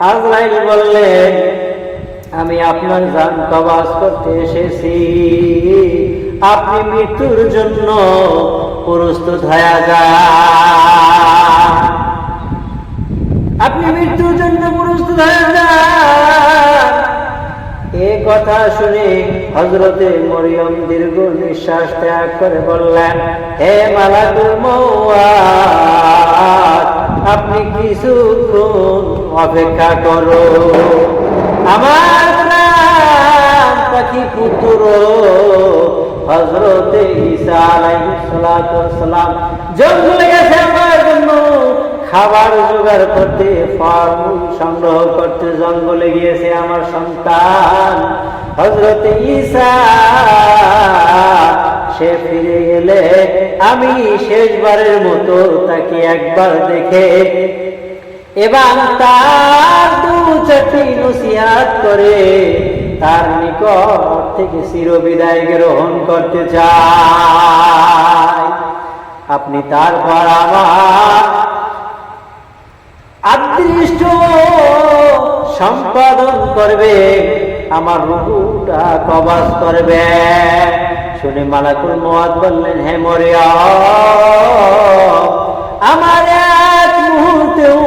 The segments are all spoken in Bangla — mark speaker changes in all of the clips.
Speaker 1: আজরাইল বললেন আমি আপনার জান কবাজ করতে এসেছি। আপনি মৃত্যুর জন্য প্রস্তুত হয়ে যান। আপনি মৃত্যুর জন্য প্রস্তুত হয়ে যান। এ কথা শুনে হজরতে মরিয়ম দীর্ঘ নিঃশ্বাস ত্যাগ করে বললেন, হে মালাকুল মৌয়াত আপনি কিছুক্ষণ অপেক্ষা করো। আমার পাখি পুত্র হজরতে ঈসা জঙ্গলে গেছে আমার জন্য খাবার জোগাড় করতে, ফলমূল সংগ্রহ করতে জঙ্গলে গিয়েছে আমার সন্তান হজরতে ঈসা। সে ফিরে গেলে আমি শেষবারের মতো তাকে একবার দেখে এবং তার দু নসিহাত করে তার নিকট থেকে চিরবিদায় গ্রহণ করতে চাই। আপনি তারপর আমার আদৃষ্ট সম্পাদন করবে আমার রুহুটা কবাস করবে শুনে মালাকুল মোয়াদ বললেন, হে মরিয়া আমার এক মুহূর্তেও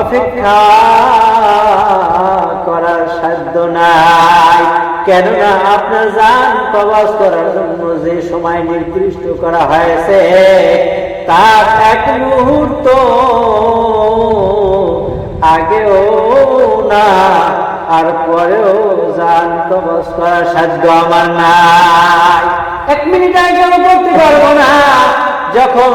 Speaker 1: অপেক্ষা করার সাধ্য নাই। কেননা আপনার যান কবাস করার জন্য যে সময় নির্দিষ্ট করা হয়েছে, তার এক মুহূর্ত আগেও না, আর পরেও যান কবচ করার সাধ্য আমার নাই। এক মিনিট আগেও করতে পারব না? যখন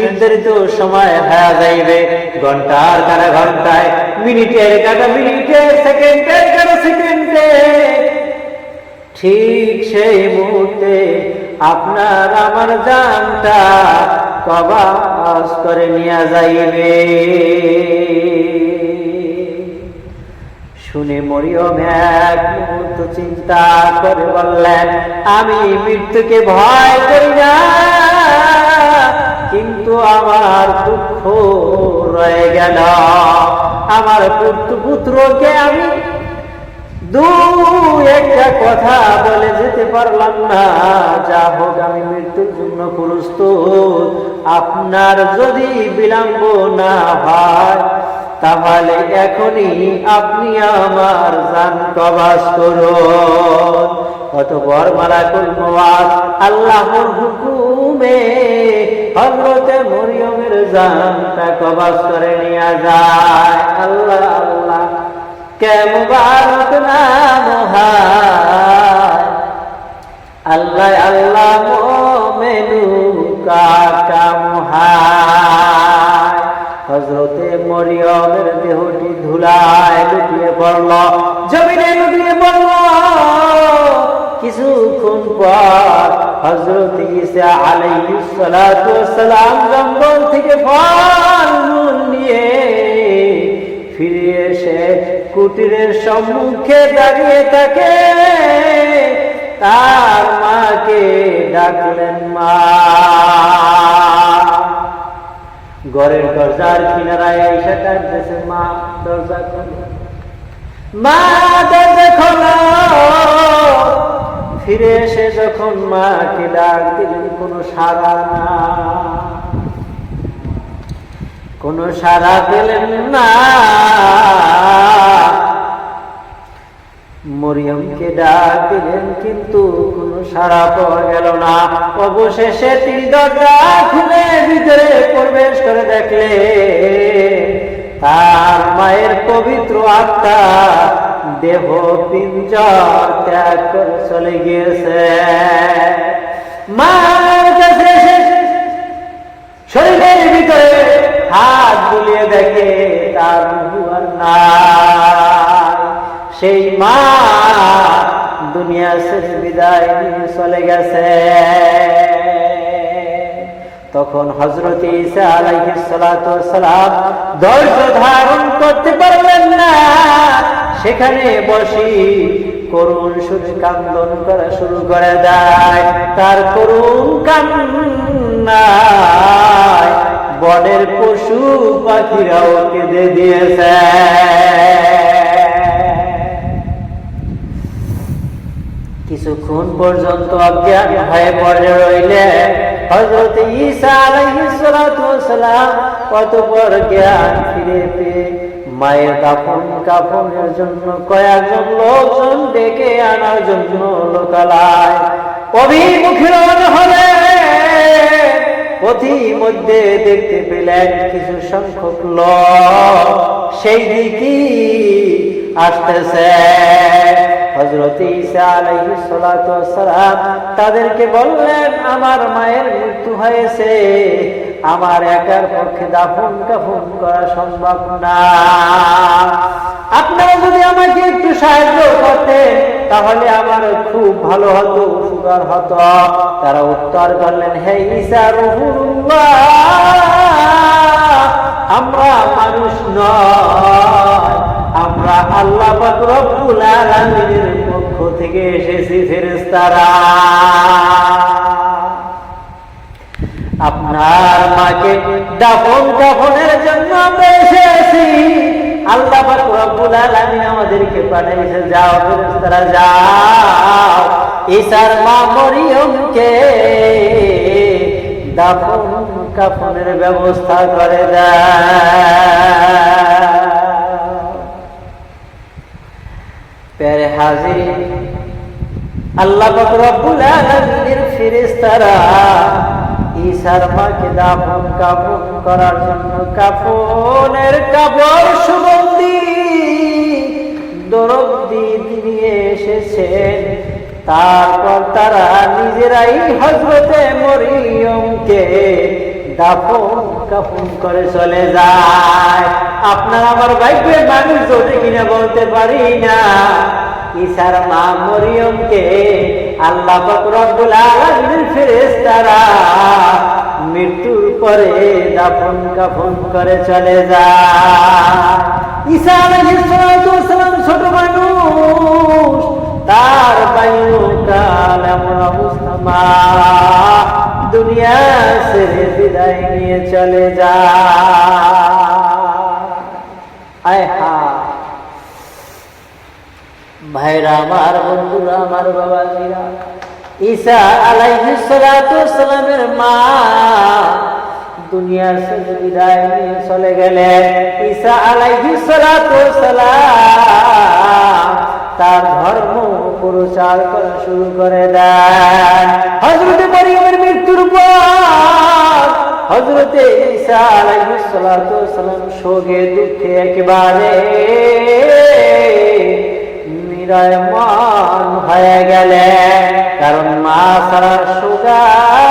Speaker 1: নির্ধারিত সময় হয়ে যাইবে, ঘণ্টার কাটা ঘন্টায়, মিনিটের কাটা মিনিটে সেকেন্ডের কাটা সেকেন্ডে? ঠিক সেই মুহূর্তে আপনার আমার জানটা কবাস করে নিয়ে যাইবে। শুনে মরিয়ম এক মুহূর্ত চিন্তা করে বললেন, আমি মৃত্যুকে ভয় করি না, কিন্তু আমার দুঃখ রয়ে গেল। আমার পুত্র পুত্রকে আমি দু একটা কথা বলে যেতে পারলাম না। যা হোক, আমি মৃত্যুর জন্য প্রস্তুত। আপনার যদি বিলম্ব না হয় তাহলে এখনই আপনি আমার জান কবাস করুন। অতপর মালাকুল আজ আল্লাহর হুকুমে হজরতে মরিয়মের জানটা কবাস করে নিয়ে যায়। আল্লাহ আল্লাহ কে মুবারক নাম পর হজরত জঙ্গল থেকে নিয়ে ফিরে এসে কুটিরের সম্মুখে দাঁড়িয়ে থাকে। তার মাকে ডাকলেন মা। ঘরের দরজার কিনারায় এসে ডাকতেছে, মা, দরজা খোলো। মা, দরজা খোলো। ফিরে এসে যখন মাকে ডাক দিলেন, কোনো সারা না। কোনো সারা পেলেন না। মরিয়মকে ডাক দিলেন, কিন্তু কোনো সারা পাওয়া গেল না। অবশেষে তিনি দরজা খুলে ভিতরে প্রবেশ করে দেখলে তার মায়ের পবিত্র আত্মা দেহ পিঞ্জর ত্যাগ করে চলে গিয়েছে। শরীরের ভিতরে হাত বুলিয়ে দেখে তার সেই মা দুনিয়া শেষে বিদায় নিয়ে চলে গেছে। তখন হজরত ঈসা আলাইহিস সালাম ধৈর্য ধারণ করতে পারলেন না। সেখানে বসি করুণ সুরে কান্দন করা শুরু করে দেয়। তার করুণ কান্নায় বনের পশু পাখিরাও কেঁদে দিয়েছে। কিছুক্ষণ পর্যন্ত অজ্ঞান হয়ে পড়ে রইলে হজরত ঈসা আলাইহিস সালাম অতঃপর জ্ঞান ফিরে পেয়ে মায়ের কাফন কাফনের জন্য কয়েকজন লোকজন ডেকে আনার জন্য লোকালায়। অভিমুখী রওনা হলে পথি মধ্যে দেখতে পেলেন কিছু সংখ্যক লোক। সেই দিকে আসতেছে। হজরত ওয়াসসালাম তাদেরকে বললেন, আমার মায়ের মৃত্যু হয়েছে। আমার একার পক্ষে দাফন কাফন করা সম্ভব না। আপনারা যদি আমাকে একটু সাহায্য করতেন, তাহলে আমার খুব ভালো হতো উপকার হতো। তারা উত্তর করলেন, হে রহুল্লাহ, আমরা মানুষ নয়, আমরা আল্লাহ রব্বুল আলামিনের পক্ষ থেকে এসেছি ফেরেশতারা। দাফন কাফনের জন্য আমরা এসেছি। আল্লাহ রব্বুল আলামিন আমাদেরকে পাঠাইছে যাও ফেরেশতারা, যাও। ঈসার মা মরিয়মকে দাফন কাফনের ব্যবস্থা করে প্যারে হাজির, আল্লাহ রব্বুল আলামিনের ফেরেশতারা দাফন কাফন করার জন্য কাফনের কাপড় সুগন্ধি নিয়ে এসেছেন। তারপর তারা নিজেরাই হজরতে মরিয়মকে দাফন কাফন করে চলে যায়। আপনার আমার ভাগ্যের মানুষ জোটে কিনা বলতে পারি না। ঈশার মা মরিয়মকে আল্লাহ পাক রব্বুল আলামিনের ফেরেশতারা পরে দাফন কাফন করে চলে যায় ঈসা আলাইহিস সালাতু ওয়াসালাম ছোট মানুষ, তার বায়ুকাল এমন অবস্থা মা। দুনিয়া ছেড়ে বিদায় নিয়ে চলে যায় হায় ভাইরা আমার বন্ধুরা, আমার বাবাজিরা, ঈসা সালামের মা দুনিয়ার বিদায় নিয়ে চলে গেলেন ঈসা আলাইহিস সালাতু সালাম তার ধর্ম প্রচার করা শুরু করে দেন। হযরতে মরিয়মের মৃত্যুর পর হযরতে ঈসা আলাইহিস সালাতু সালাম শোকে, দুঃখে একেবারে নিরায়মান হয়ে গেলেন। কারণ মা ছাড়া সুগার